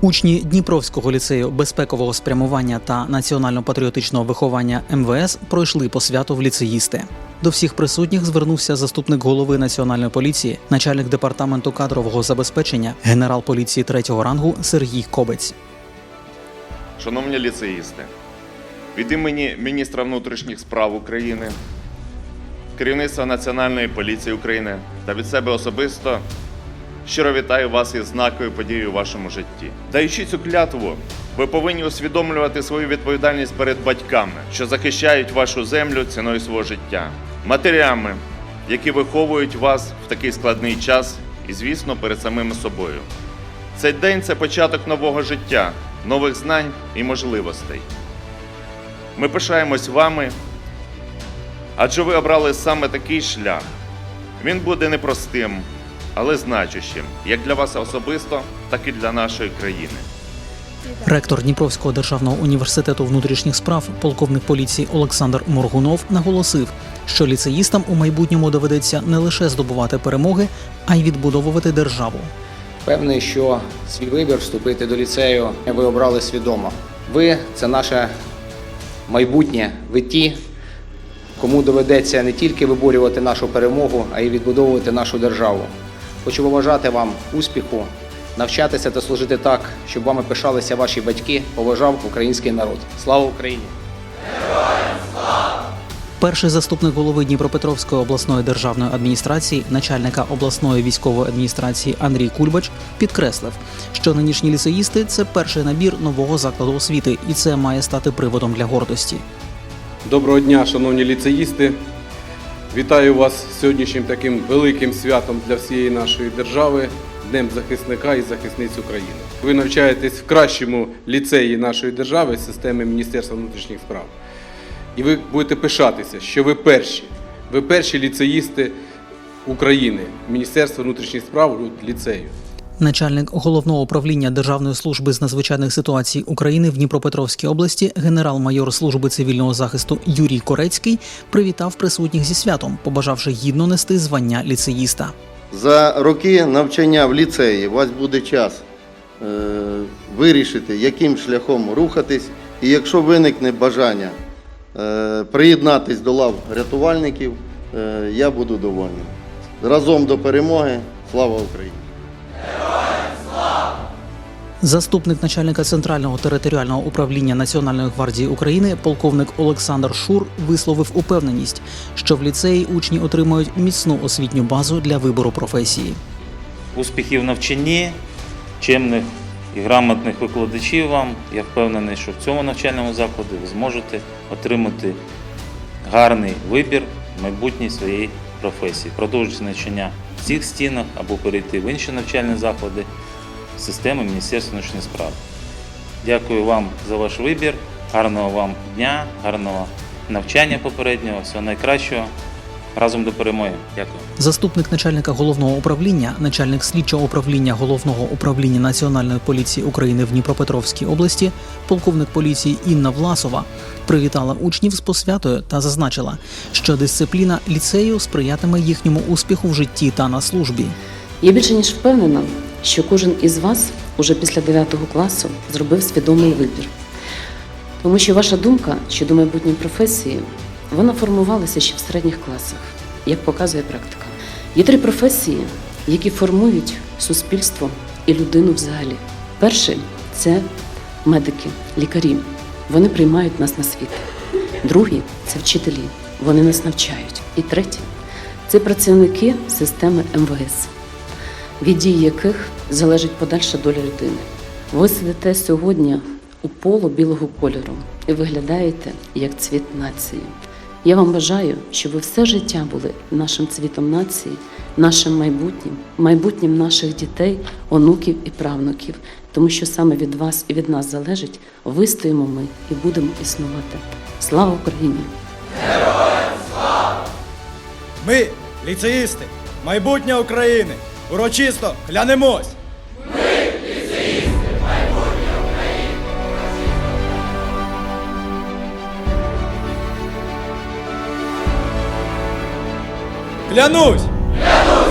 Учні Дніпровського ліцею безпекового спрямування та національно-патріотичного виховання МВС пройшли по свято в ліцеїсти. До всіх присутніх звернувся заступник голови національної поліції, начальник департаменту кадрового забезпечення, генерал поліції третього рангу Сергій Кобець. Шановні ліцеїсти, від імені міністра внутрішніх справ України, керівництва Національної поліції України та від себе особисто щиро вітаю вас із знаковою подією у вашому житті. Даючи цю клятву, ви повинні усвідомлювати свою відповідальність перед батьками, що захищають вашу землю ціною свого життя, матерями, які виховують вас в такий складний час, і, звісно, перед самими собою. Цей день це початок нового життя, нових знань і можливостей. Ми пишаємось вами, адже ви обрали саме такий шлях. Він буде непростим, але значущим, як для вас особисто, так і для нашої країни. Ректор Дніпровського державного університету внутрішніх справ, полковник поліції Олександр Моргунов наголосив, що ліцеїстам у майбутньому доведеться не лише здобувати перемоги, а й відбудовувати державу. Певний, що свій вибір вступити до ліцею ви обрали свідомо. Ви це наше майбутнє. Ви ті, кому доведеться не тільки виборювати нашу перемогу, а й відбудовувати нашу державу. Хочу побажати вам успіху, навчатися та служити так, щоб вами пишалися ваші батьки, поважав український народ. Слава Україні! Перший заступник голови Дніпропетровської обласної державної адміністрації, начальника обласної військової адміністрації Андрій Кульбач, підкреслив, що нинішні ліцеїсти це перший набір нового закладу освіти, і це має стати приводом для гордості. Доброго дня, шановні ліцеїсти. Вітаю вас сьогоднішнім таким великим святом для всієї нашої держави Днем захисника і захисниць України. Ви навчаєтесь в кращому ліцеї нашої держави системи Міністерства внутрішніх справ. І ви будете пишатися, що ви перші. Ви перші ліцеїсти України, Міністерства внутрішніх справ ліцею. Начальник головного управління Державної служби з надзвичайних ситуацій України в Дніпропетровській області, генерал-майор служби цивільного захисту Юрій Корецький, привітав присутніх зі святом, побажавши гідно нести звання ліцеїста. За роки навчання в ліцеї у вас буде час е, вирішити, яким шляхом рухатись, і якщо виникне бажання е, приєднатись до лав рятувальників, е, я буду довольним. Разом до перемоги. Слава Україні! Заступник начальника центрального територіального управління Національної гвардії України, полковник Олександр Шур, висловив упевненість, що в ліцеї учні отримують міцну освітню базу для вибору професії. успіхів в навчанні, чемних і грамотних викладачів вам. Я впевнений, що в цьому навчальному закладі ви зможете отримати гарний вибір майбутній своєї професії, продовжити навчання в цих стінах або перейти в інші навчальні заклади системи Міністерства внутрішніх справ. Дякую вам за ваш вибір, гарного вам дня, гарного навчання попереднього, всього найкращого. Разом до перемоги. Дякую. Заступник начальника головного управління, начальник слідчого управління головного управління Національної поліції України в Дніпропетровській області, полковник поліції Інна Власова привітала учнів з посвятою та зазначила, що дисципліна ліцею сприятиме їхньому успіху в житті та на службі. Я більше ніж впевнена, що кожен із вас уже після 9 класу зробив свідомий вибір. Тому що ваша думка щодо майбутньої професії, вона формувалася ще в середніх класах, як показує практика. Є три професії, які формують суспільство і людину взагалі. Перший це медики, лікарі. Вони приймають нас на світ. Другий це вчителі. Вони нас навчають. І третій це працівники системи МВС від дій яких залежить подальша доля людини. Ви сидите сьогодні у поло білого кольору і виглядаєте як цвіт нації. Я вам бажаю, щоб ви все життя були нашим цвітом нації, нашим майбутнім, майбутнім наших дітей, онуків і правнуків, тому що саме від вас і від нас залежить, вистоїмо ми і будемо існувати. Слава Україні! Ми, ліцеїсти, майбутнє України, урочисто клянемось. Клянусь! Клянусь!